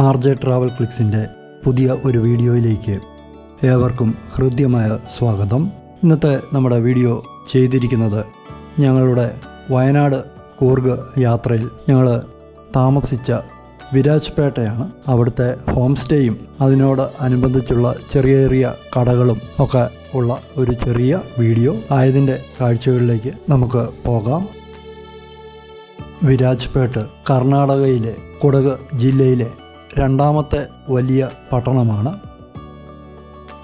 R J travel ക്ലിക്സിന്റെ പുതിയ ഒരു വീഡിയോയിലേക്ക് ഏവർക്കും ഹൃദ്യമായ സ്വാഗതം. ഇന്നത്തെ നമ്മുടെ വീഡിയോ ചെയ്തിരിക്കുന്നത് ഞങ്ങളുടെ വയനാട് കൂർഗ് യാത്രയിൽ ഞങ്ങൾ താമസിച്ച വിരാജ്പേട്ടയാണ്. അവിടുത്തെ ഹോം സ്റ്റേയും അതിനോട് അനുബന്ധിച്ചുള്ള ചെറിയ ചെറിയ കടകളും ഒക്കെ ഉള്ള ഒരു ചെറിയ വീഡിയോ ആയതിന്റെ കാഴ്ചകളിലേക്ക് നമുക്ക് പോകാം. വിരാജ്പേട്ട് കർണാടകയിലെ കുടക് ജില്ലയിലെ രണ്ടാമത്തെ വലിയ പട്ടണമാണ്.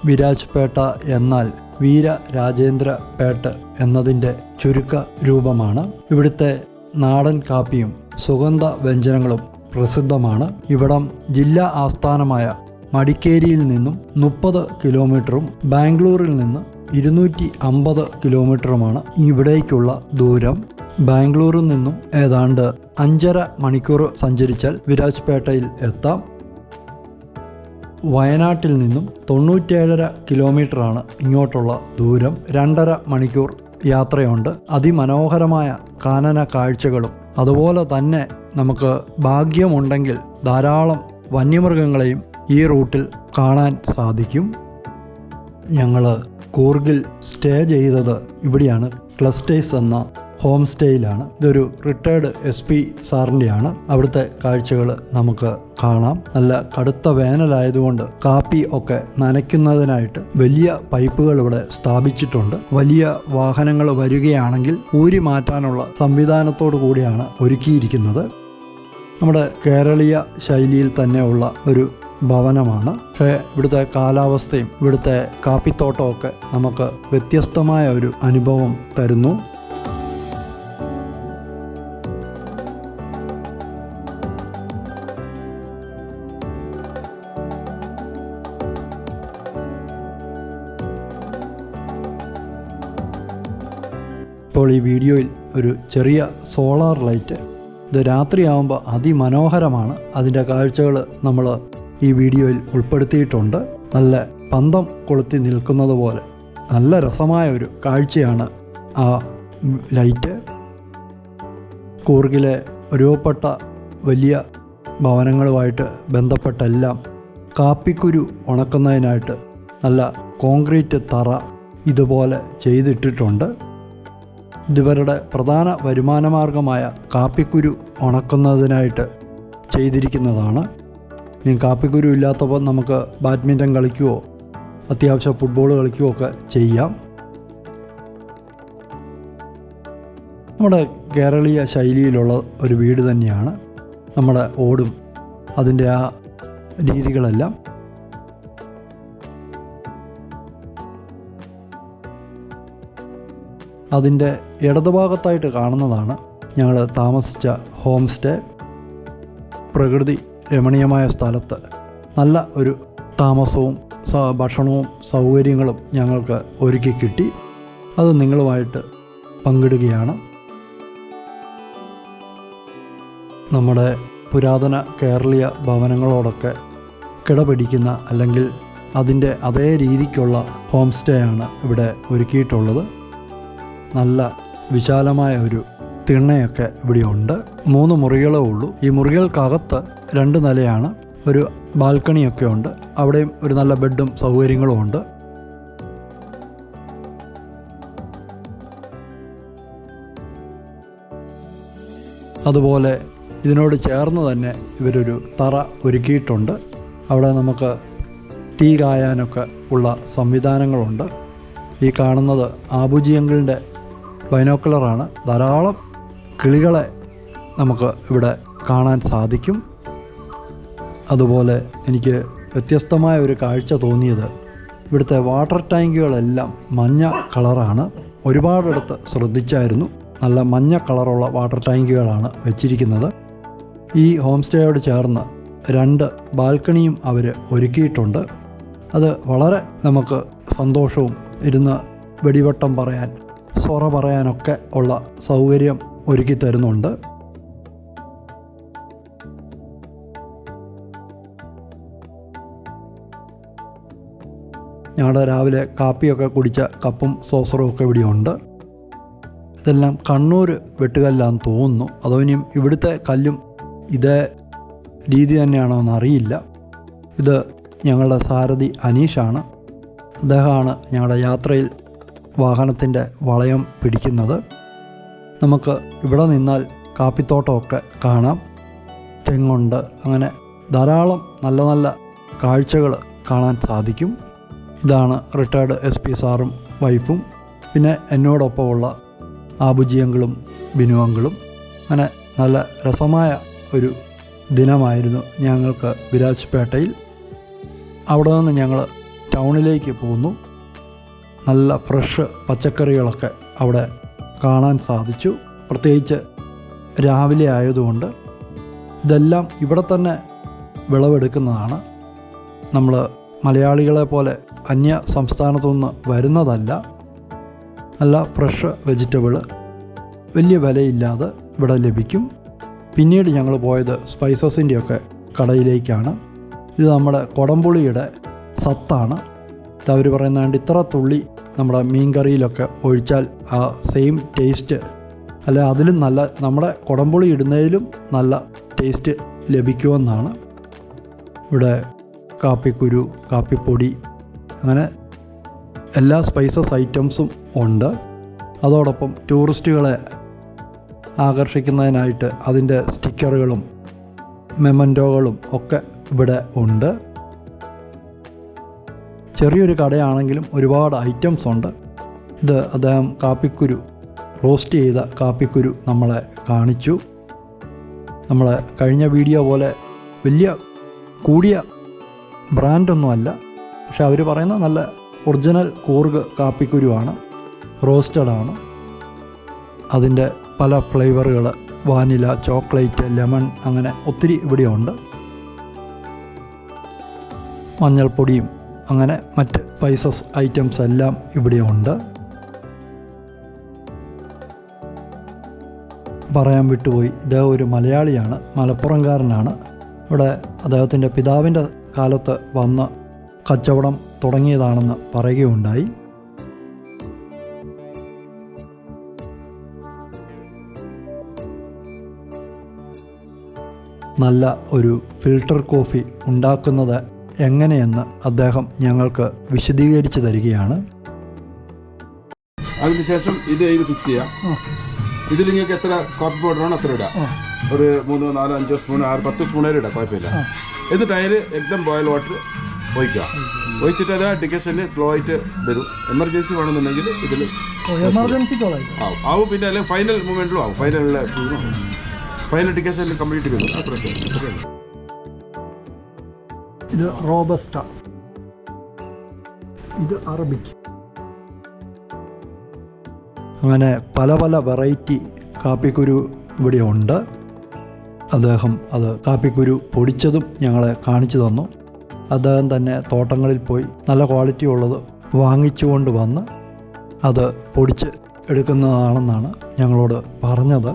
വിരാജ്പേട്ട എന്നാൽ വീര രാജേന്ദ്ര പേട്ട് എന്നതിന്റെ ചുരുക്ക രൂപമാണ്. ഇവിടുത്തെ നാടൻ കാപ്പിയും സുഗന്ധ വ്യഞ്ജനങ്ങളും പ്രസിദ്ധമാണ്. ഇവിടം ജില്ലാ ആസ്ഥാനമായ മടിക്കേരിയിൽ നിന്നും മുപ്പത് കിലോമീറ്ററും ബാംഗ്ലൂരിൽ നിന്ന് ഇരുന്നൂറ്റി അമ്പത് കിലോമീറ്ററുമാണ് ഇവിടേക്കുള്ള ദൂരം. ബാംഗ്ലൂരിൽ നിന്നും ഏതാണ്ട് അഞ്ചര മണിക്കൂർ സഞ്ചരിച്ചാൽ വിരാജ്പേട്ടയിൽ എത്താം. വയനാട്ടിൽ നിന്നും തൊണ്ണൂറ്റേഴര കിലോമീറ്ററാണ് ഇങ്ങോട്ടുള്ള ദൂരം. രണ്ടര മണിക്കൂർ യാത്രയുണ്ട്. അതിമനോഹരമായ കാനന കാഴ്ചകളും അതുപോലെ തന്നെ നമുക്ക് ഭാഗ്യമുണ്ടെങ്കിൽ ധാരാളം വന്യമൃഗങ്ങളെയും ഈ റൂട്ടിൽ കാണാൻ സാധിക്കും. ഞങ്ങൾ കൂർഗിൽ സ്റ്റേ ചെയ്തത് ഇവിടെയാണ്. ക്ലസ്റ്റേഴ്സ് എന്ന ഹോം സ്റ്റേയിലാണ്. ഇതൊരു റിട്ടയർഡ് എസ് പി സാറിന്റെയാണ് അവിടുത്തെ കാഴ്ചകൾ നമുക്ക് കാണാം. നല്ല കടുത്ത വേനലായതുകൊണ്ട് കാപ്പി ഒക്കെ നനയ്ക്കുന്നതിനായിട്ട് വലിയ പൈപ്പുകൾ ഇവിടെ സ്ഥാപിച്ചിട്ടുണ്ട്. വലിയ വാഹനങ്ങൾ വരികയാണെങ്കിൽ ഊരി മാറ്റാനുള്ള സംവിധാനത്തോടു കൂടിയാണ് ഒരുക്കിയിരിക്കുന്നത്. നമ്മുടെ കേരളീയ ശൈലിയിൽ തന്നെയുള്ള ഒരു ഭവനമാണ്. പക്ഷേ ഇവിടുത്തെ കാലാവസ്ഥയും ഇവിടുത്തെ കാപ്പിത്തോട്ടമൊക്കെ നമുക്ക് വ്യത്യസ്തമായ ഒരു അനുഭവം തരുന്നു. ഇപ്പോൾ ഈ വീഡിയോയിൽ ഒരു ചെറിയ സോളാർ ലൈറ്റ്. ഇത് രാത്രിയാവുമ്പോൾ അതിമനോഹരമാണ്. അതിന്റെ കാഴ്ചകൾ നമ്മൾ ഈ വീഡിയോയിൽ ഉൾപ്പെടുത്തിയിട്ടുണ്ട്. നല്ല പന്തം കൊളുത്തി നിൽക്കുന്നത് പോലെ. നല്ല രസമായ ഒരു കാഴ്ചയാണ് ആ ലൈറ്റ്. കൂർഗിലെ രൂപപ്പെട്ട വലിയ ഭവനങ്ങളുമായിട്ട് ബന്ധപ്പെട്ടെല്ലാം കാപ്പിക്കുരു ഉണക്കുന്നതിനായിട്ട് നല്ല കോൺക്രീറ്റ് തറ ഇതുപോലെ ചെയ്തിട്ടിട്ടുണ്ട്. ഇവരുടെ പ്രധാന വരുമാനമാർഗമായ കാപ്പിക്കുരു ഉണക്കുന്നതിനായിട്ട് ചെയ്തിരിക്കുന്നതാണ്. ഇനി കാപ്പിക്കുരു ഇല്ലാത്തപ്പോൾ നമുക്ക് ബാഡ്മിന്റൺ കളിക്കുകയോ അത്യാവശ്യം ഫുട്ബോൾ കളിക്കുകയോ ഒക്കെ ചെയ്യാം. നമ്മുടെ കേരളീയ ശൈലിയിലുള്ള ഒരു വീട് തന്നെയാണ്. നമ്മുടെ ഓടും അതിന്റെ ആ രീതികളെല്ലാം അതിന്റെ ഇടതുഭാഗത്തായിട്ട് കാണുന്നതാണ് ഞങ്ങൾ താമസിച്ച ഹോം സ്റ്റേ പ്രകൃതി രമണീയമായ സ്ഥലത്ത്. നല്ല ഒരു താമസവും ഭക്ഷണവും സൗകര്യങ്ങളും ഞങ്ങൾക്ക് ഒരുക്കി കിട്ടി. അത് നിങ്ങളുമായിട്ട് പങ്കിടുകയാണ്. നമ്മുടെ പുരാതന കേരളീയ ഭവനങ്ങളോടൊക്കെ കിടപിടിക്കുന്ന അല്ലെങ്കിൽ അതിന്റെ അതേ രീതിക്കുള്ള ഹോം സ്റ്റേ ആണ് ഇവിടെ ഒരുക്കിയിട്ടുള്ളത്. നല്ല വിശാലമായ ഒരു തിണ്ണയൊക്കെ ഇവിടെയുണ്ട്. മൂന്ന് മുറികളേ ഉള്ളൂ. ഈ മുറികൾക്കകത്ത് രണ്ട് നിലയാണ്. ഒരു ബാൽക്കണിയൊക്കെ ഉണ്ട്. അവിടെയും ഒരു നല്ല ബെഡും സൗകര്യങ്ങളും ഉണ്ട്. അതുപോലെ ഇതിനോട് ചേർന്ന് തന്നെ ഇവരൊരു തറ ഒരുക്കിയിട്ടുണ്ട്. അവിടെ നമുക്ക് തീ കായാനൊക്കെ ഉള്ള സംവിധാനങ്ങളുണ്ട്. ഈ കാണുന്നത് ആബുജിയങ്കിളിന്റെ ബൈനോക്കുലറാണ്. ധാരാളം കിളികളെ നമുക്ക് ഇവിടെ കാണാൻ സാധിക്കും. അതുപോലെ എനിക്ക് വ്യത്യസ്തമായ ഒരു കാഴ്ച തോന്നിയത് ഇവിടുത്തെ വാട്ടർ ടാങ്കുകളെല്ലാം മഞ്ഞ കളറാണ്. ഒരുപാടിടത്ത് ശ്രദ്ധിച്ചായിരുന്നു. നല്ല മഞ്ഞ കളറുള്ള വാട്ടർ ടാങ്കുകളാണ് വെച്ചിരിക്കുന്നത്. ഈ ഹോം സ്റ്റേയോട് ചേർന്ന് രണ്ട് ബാൽക്കണിയും അവർ ഒരുക്കിയിട്ടുണ്ട്. അത് വളരെ നമുക്ക് സന്തോഷവും ഇരുന്ന് വെടിവട്ടം പറയാൻ സൊറ പറയാനൊക്കെ ഉള്ള സൗകര്യം ഒരുക്കി തരുന്നുണ്ട്. ഞങ്ങളുടെ രാവിലെ കാപ്പിയൊക്കെ കുടിച്ച കപ്പും സോസറും ഒക്കെ ഇവിടെയുണ്ട് ഇതെല്ലാം കണ്ണൂർ വെട്ടുകല്ലാന്ന് തോന്നുന്നു. അതോ ഇനിയും ഇവിടുത്തെ കല്ലും ഇതേ രീതി തന്നെയാണോ എന്നറിയില്ല ഇത് ഞങ്ങളുടെ സാരഥി അനീഷാണ്. അദ്ദേഹമാണ് ഞങ്ങളുടെ യാത്രയിൽ വാഹനത്തിന്റെ വളയം പിടിക്കുന്നത്. നമുക്ക് ഇവിടെ നിന്നാൽ കാപ്പിത്തോട്ടമൊക്കെ കാണാം. തെങ്ങുണ്ട്. അങ്ങനെ ധാരാളം നല്ല നല്ല കാഴ്ചകൾ കാണാൻ സാധിക്കും. ഇതാണ് റിട്ടയർഡ് എസ് പി സാറും വൈഫും. പിന്നെ എന്നോടൊപ്പമുള്ള ആബുജിയങ്ങളും ബിനുവങ്ങളും അങ്ങനെ നല്ല രസമായ ഒരു ദിനമായിരുന്നു ഞങ്ങൾക്ക് വിരാജ്പേട്ടയിൽ. അവിടെ നിന്ന് ഞങ്ങൾ ടൗണിലേക്ക് പോന്നു നല്ല ഫ്രഷ് പച്ചക്കറികളൊക്കെ അവിടെ കാണാൻ സാധിച്ചു. പ്രത്യേകിച്ച് രാവിലെ ആയതുകൊണ്ട് ഇതെല്ലാം ഇവിടെ തന്നെ വിളവെടുക്കുന്നതാണ്. നമ്മൾ മലയാളികളെ പോലെ അന്യ സംസ്ഥാനത്തുനിന്ന് വരുന്നതല്ല. നല്ല ഫ്രഷ് വെജിറ്റബിൾ വലിയ വിലയില്ലാതെ ഇവിടെ ലഭിക്കും. പിന്നീട് ഞങ്ങൾ പോയത് സ്പൈസസിന്റെയൊക്കെ കടയിലേക്കാണ്. ഇത് നമ്മുടെ കൊടംപുളിയുടെ സത്താണ്. അവർ പറയുന്നതുകൊണ്ട് ഇത്ര തുള്ളി നമ്മുടെ മീൻ കറിയിലൊക്കെ ഒഴിച്ചാൽ ആ സെയിം ടേസ്റ്റ് അല്ല അതിലും നല്ല നമ്മുടെ കുടംപുളി ഇടുന്നതിലും നല്ല ടേസ്റ്റ് ലഭിക്കുമെന്നാണ് ഇവിടെ കാപ്പിക്കുരു കാപ്പിപ്പൊടി അങ്ങനെ എല്ലാ സ്പൈസസ് ഐറ്റംസും ഉണ്ട്. അതോടൊപ്പം ടൂറിസ്റ്റുകളെ ആകർഷിക്കുന്നതിനായിട്ട് അതിന്റെ സ്റ്റിക്കറുകളും മെമന്റോകളും ഒക്കെ ഇവിടെ ഉണ്ട്. ചെറിയൊരു കടയാണെങ്കിലും ഒരുപാട് ഐറ്റംസ് ഉണ്ട്. ഇത് അദ്ദേഹം കാപ്പിക്കുരു റോസ്റ്റ് ചെയ്ത കാപ്പിക്കുരു നമ്മളെ കാണിച്ചു. നമ്മൾ കഴിഞ്ഞ വീഡിയോ പോലെ വലിയ കൂടിയ ബ്രാൻഡൊന്നുമല്ല പക്ഷെ അവർ പറയുന്ന നല്ല ഒറിജിനൽ കൂർഗ് കാപ്പിക്കുരുവാണ് റോസ്റ്റഡാണ് അതിന്റെ പല ഫ്ലേവറുകൾ വാനില ചോക്ലേറ്റ് ലെമൺ അങ്ങനെ ഒത്തിരി ഇവിടെയുണ്ട്. മഞ്ഞൾപ്പൊടിയും അങ്ങനെ മറ്റ് സ്പൈസസ് ഐറ്റംസ് എല്ലാം ഇവിടെയുണ്ട് പറയാൻ വിട്ടുപോയി. ഇദ്ദേഹം ഒരു മലയാളിയാണ് മലപ്പുറംകാരനാണ്. ഇവിടെ അദ്ദേഹത്തിന്റെ പിതാവിന്റെ കാലത്ത് വന്ന് കച്ചവടം തുടങ്ങിയതാണെന്ന് പറയുകയുണ്ടായി. നല്ല ഒരു ഫിൽട്ടർ കോഫി ഉണ്ടാക്കുന്നത് എങ്ങനെയെന്ന് അദ്ദേഹം ഞങ്ങൾക്ക് വിശദീകരിച്ചു തരികയാണ്. അതിനുശേഷം ഇത് ഇതിൽ ഫിക്സ് ചെയ്യാം. ഇതിൽ നിങ്ങൾക്ക് എത്ര കോപ്പി പൗഡർ ആണോ അത്ര ഇടാം. ഒരു മൂന്ന് നാലോ അഞ്ചോ സ്പൂൺ ആറ് പത്ത് സ്പൂൺ വരെ ഇടാം കുഴപ്പമില്ല. എന്നിട്ട് അതിൽ എക്ദം ബോയിൽ വാട്ടർ ഒഴിക്കുക. ഒഴിച്ചിട്ട് അത് ഡിക്കഷന് സ്ലോ ആയിട്ട് വരും. എമർജൻസി വേണമെന്നുണ്ടെങ്കിൽ ഇതിൽ ആവും ആവും. പിന്നെ അല്ലെങ്കിൽ ഫൈനൽ മൂമെന്റിലും ആവും. ഫൈനലിൽ ഫൈനൽ ഡിക്കഷനിൽ കംപ്ലീറ്റ് വരും അത്ര അത്രയേ. ഇത് റോബസ്റ്റ. ഇത് അറബിക്. അങ്ങനെ പല പല വെറൈറ്റി കാപ്പിക്കുരു ഇവിടെ ഉണ്ട്. അദ്ദേഹം അത് കാപ്പിക്കുരു പൊടിച്ചതും ഞങ്ങളെ കാണിച്ചു തന്നു. അദ്ദേഹം തന്നെ തോട്ടങ്ങളിൽ പോയി നല്ല ക്വാളിറ്റി ഉള്ളത് വാങ്ങിച്ചുകൊണ്ട് വന്ന് അത് പൊടിച്ച് എടുക്കുന്നതാണെന്നാണ് ഞങ്ങളോട് പറഞ്ഞത്.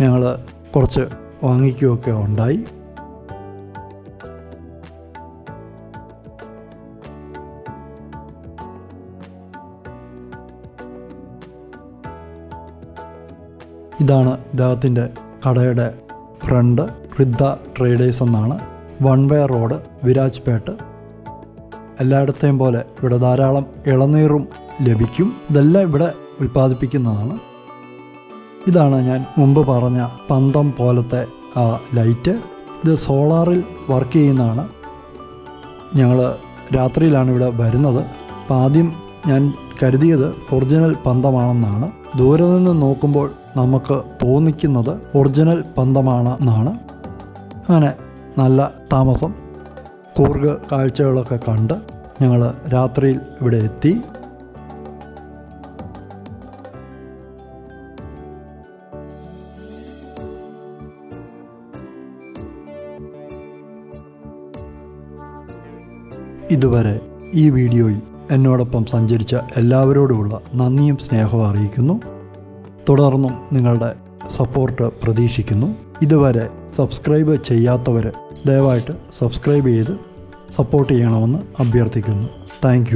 ഞങ്ങൾ കുറച്ച് വാങ്ങിക്കുകയൊക്കെ ഉണ്ടായി. ഇതാണ് ഇദ്ദേഹത്തിന്റെ കടയുടെ ഫ്രണ്ട് റിദ്ദ ട്രേഡേഴ്സ് എന്നാണ്. One way road Virajpet. എല്ലായിടത്തെയും പോലെ ഇവിടെ ധാരാളം ഇളനീറും ലഭിക്കും. ഇതെല്ലാം ഇവിടെ ഉൽപ്പാദിപ്പിക്കുന്നതാണ്. ഇതാണ് ഞാൻ മുമ്പ് പറഞ്ഞ പന്തം പോലത്തെ ആ ലൈറ്റ്. ഇത് സോളാറിൽ വർക്ക് ചെയ്യുന്നതാണ്. ഞങ്ങൾ രാത്രിയിലാണ് ഇവിടെ വരുന്നത്. അപ്പം ആദ്യം ഞാൻ കരുതിയത് ഒറിജിനൽ പന്തമാണെന്നാണ്. ദൂരെ നിന്ന് നോക്കുമ്പോൾ നമുക്ക് തോന്നിക്കുന്നത് ഒറിജിനൽ പന്തമാണെന്നാണ്. അങ്ങനെ നല്ല താമസം. കൂർഗ് കാഴ്ചകളൊക്കെ കണ്ട് ഞങ്ങൾ രാത്രിയിൽ ഇവിടെ എത്തി. ഇതുവരെ ഈ വീഡിയോയിൽ എന്നോടൊപ്പം സഞ്ചരിച്ച എല്ലാവരോടുമുള്ള നന്ദിയും സ്നേഹവും അറിയിക്കുന്നു. തുടർന്നും നിങ്ങളുടെ സപ്പോർട്ട് പ്രതീക്ഷിക്കുന്നു. ഇതുവരെ സബ്സ്ക്രൈബ് ചെയ്യാത്തവർ ദയവായിട്ട് സബ്സ്ക്രൈബ് ചെയ്ത് സപ്പോർട്ട് ചെയ്യണമെന്ന് അഭ്യർത്ഥിക്കുന്നു. താങ്ക്